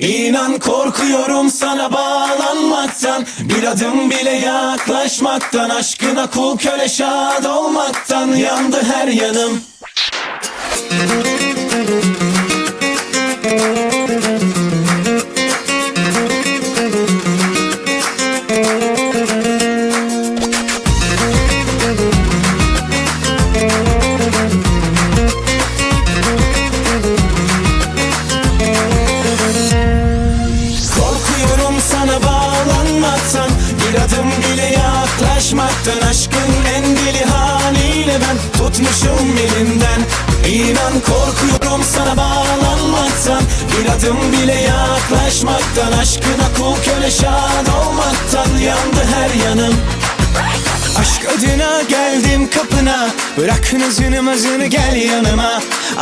İnan korkuyorum sana bağlanmaktan. Bir adım bile yaklaşmaktan. Aşkına kul köle şad olmaktan. Yandı her yanım adım bile yaklaşmaktan Aşkın en deli haliyle ben. Tutmuşum elinden İnan korkuyorum sana bağlanmaktan. Bir adım bile yaklaşmaktan Aşkına kul köle şad olmaktan Yandı her yanım Aşk adına geldim kapına. Bırak nazını mazını gel yanıma.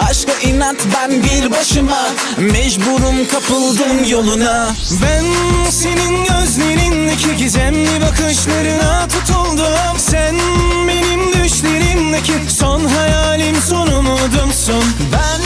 Aşka inat ben bir başıma. Mecburum kapıldım yoluna. Ben senin gözlerindeki gizemli bakışlarına tutuldum. Sen benim düşlerimdeki son hayalim son umudumsun. Ben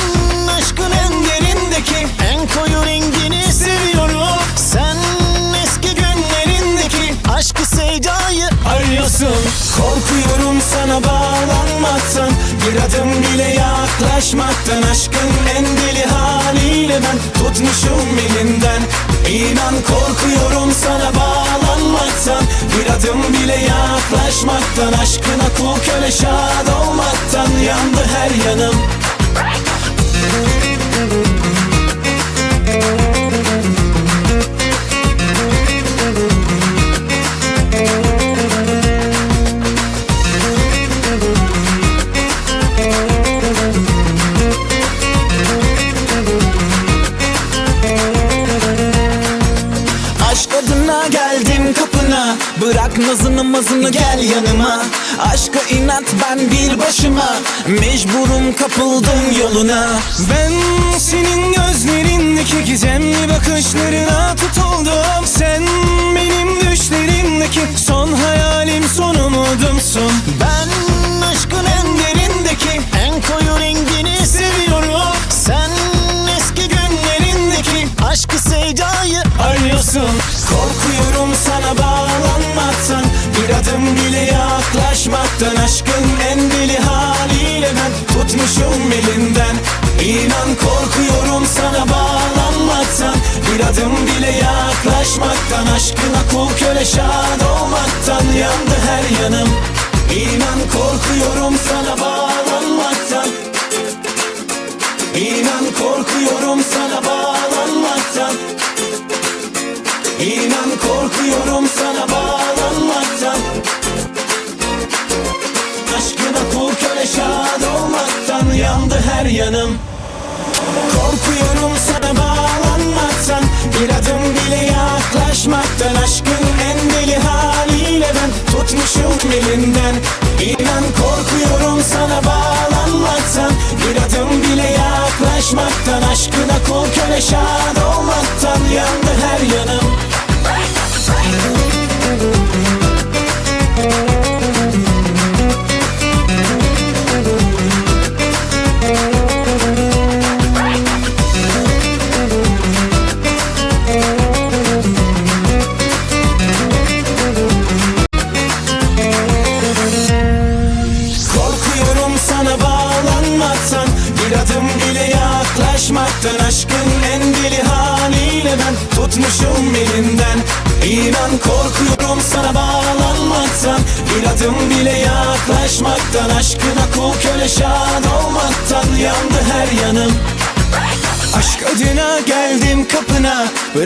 arıyorsun Korkuyorum sana bağlanmaktan Bir adım bile yaklaşmaktan Aşkın en deli haliyle ben tutmuşum elinden. İnan korkuyorum sana bağlanmaktan Bir adım bile yaklaşmaktan Aşkına kul köle şad olmaktan Yandı her yanım Bırak nazını mazını gel yanıma. Aşka inat ben bir başıma. Mecburum kapıldım yoluna. Ben senin gözlerindeki gizemli bakışlarına tutuldum. Sen benim düşlerimdeki son hayalim son umudumsun Korkuyorum sana bağlanmaktan Bir adım bile yaklaşmaktan. Aşkın en deli haliyle ben tutmuşum elinden. İnan korkuyorum sana bağlanmaktan Bir adım bile yaklaşmaktan. Aşkına kul köle şad olmaktan Yandı her yanım. İnan korkuyorum sana bağlanmaktan. İnan korkuyorum sana bağlanmaktan İnan korkuyorum sana bağlanmaktan. Aşkına kul köle şad olmaktan Yandı her yanım. Korkuyorum sana bağlanmaktan Bir adım bile yaklaşmaktan Aşkın en deli haliyle ben tutmuşum elinden. İnan korkuyorum sana bağlanmaktan Bir adım bile yaklaşmaktan Aşkına kul köle şad olmaktan Yandı her yanım yaklaşmaktan Aşkın en deli haliyle ben tutmuşum elinden. İnan korkuyorum sana bağlanmaktan. Bir adım bile yaklaşmaktan. Aşkına kul köle şad olmaktan. Yandı her yanım. Aşk adına geldim kapına. Bırak